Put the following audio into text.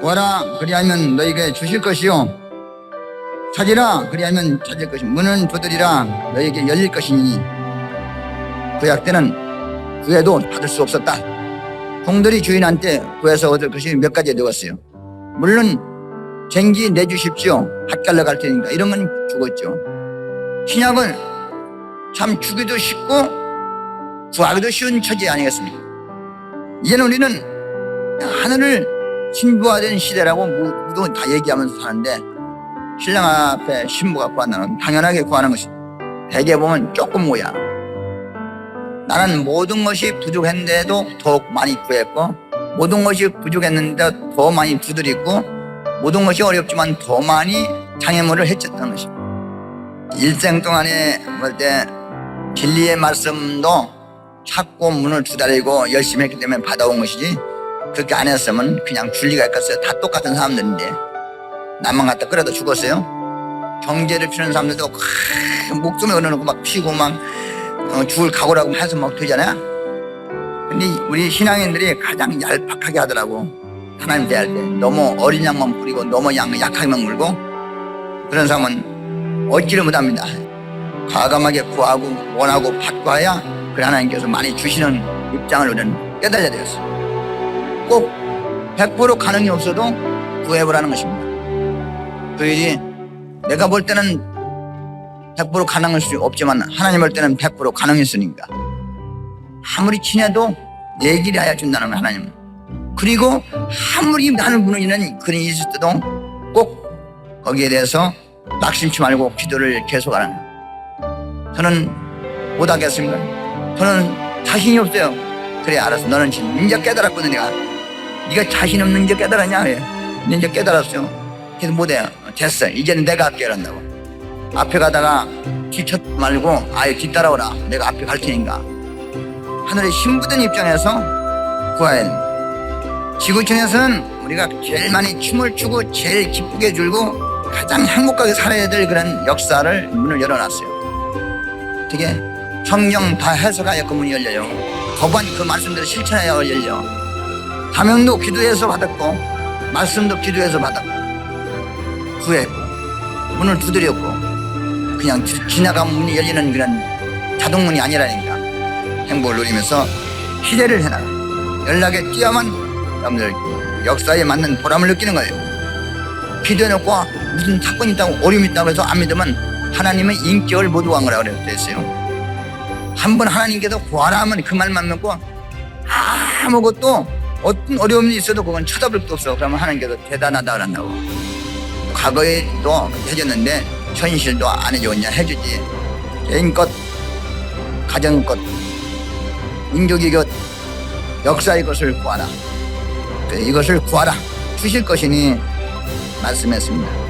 구하라 그리하면 너에게 주실 것이요. 찾으라 그리하면 찾을 것이. 문은 두드리라 너에게 열릴 것이니. 구약 때는 구해도 받을 수 없었다. 종들이 주인한테 구해서 얻을 것이 몇 가지 되었어요. 물론 쟁기 내주십시오. 핫갈러 갈 테니까. 이런 건 죽었죠. 신약은 참 주기도 쉽고 구하기도 쉬운 처지 아니겠습니까? 이제는 우리는 하늘을 신부화된 시대라고 모두 다 얘기하면서 사는데 신랑 앞에 신부가 구한다는 건 당연하게 구하는 것이 대개 보면 조금 뭐야. 나는 모든 것이 부족했는데도 더욱 많이 구했고 모든 것이 부족했는데 더 많이 두드리고 모든 것이 어렵지만 더 많이 장애물을 해쳤다는 것입니다 일생 동안에 볼때 진리의 말씀도 찾고 문을 두드리고 열심히 했기 때문에 받아온 것이지 그렇게 안 했으면 그냥 줄리가 있겠어요. 다 똑같은 사람들인데 나만 갖다 끌어다 죽었어요. 경제를 피는 사람들도 크, 목숨에 걸어놓고 막 피고 막 어, 죽을 각오라고 해서 막 되잖아요. 근데 우리 신앙인들이 가장 얄팍하게 하더라고. 하나님 대할 때 너무 어린 양만 부리고 너무 양 약하게만 물고 그런 사람은 얻지를 못합니다. 과감하게 구하고 원하고 해야 그 하나님께서 많이 주시는 입장을 우리는 깨달아야 되겠어요. 꼭 100% 가능이 없어도 구해보라는 것입니다. 그이지 내가 볼 때는 100% 가능할 수 없지만 하나님 볼 때는 100% 가능했으니까. 아무리 친해도 얘기를 해야 준다는 거예요 하나님은 그리고 아무리 나는 무너지는 그런 일이 있을 때도 꼭 거기에 대해서 낙심치 말고 기도를 계속하는 거예요 저는 못하겠습니다. 저는 자신이 없어요. 그래 알았어. 너는 이제 깨달았거든 내가 네가 자신 없는 게 깨달았냐? 그래 근데 이제 깨달았어 그래서 못해 됐어 이제는 내가 깨달았다고. 앞에 가다가 뒤쳐 말고 아예 뒤따라오라. 내가 앞에 갈 테니까. 하늘의 신부된 입장에서 구해야 됩니다 지구촌에서는 우리가 제일 많이 춤을 추고 제일 기쁘게 줄고 가장 행복하게 살아야 될 그런 역사를 문을 열어놨어요. 어떻게? 성경 다 해석하여 그 문이 열려요. 거반 그 말씀대로 실천해야 열려 사명도 기도해서 받았고 말씀도 기도해서 받았고 구했고 문을 두드렸고 그냥 지- 지나가면 문이 열리는 그런 자동문이 아니라니까 행복을 누리면서 시대를 해나가 연락에 뛰어만 여러분들 역사에 맞는 보람을 느끼는 거예요. 기도해놓고 무슨 사건이 있다고 어려움이 있다고 해서 안 믿으면 하나님의 인격을 못 구한 거라고 그랬어요. 한 번 하나님께서 구하라 하면 그 말만 믿고 아무것도 어떤 어려움이 있어도 그건 쳐다볼 것도 없어. 그러면 하나님께서 대단하다 그런다고. 과거에도 해줬는데 현실도 안 해줬냐 해주지. 개인 것 가정 것 민족의 것 역사의 것을 구하라. 그 이것을 구하라. 주실 것이니 말씀했습니다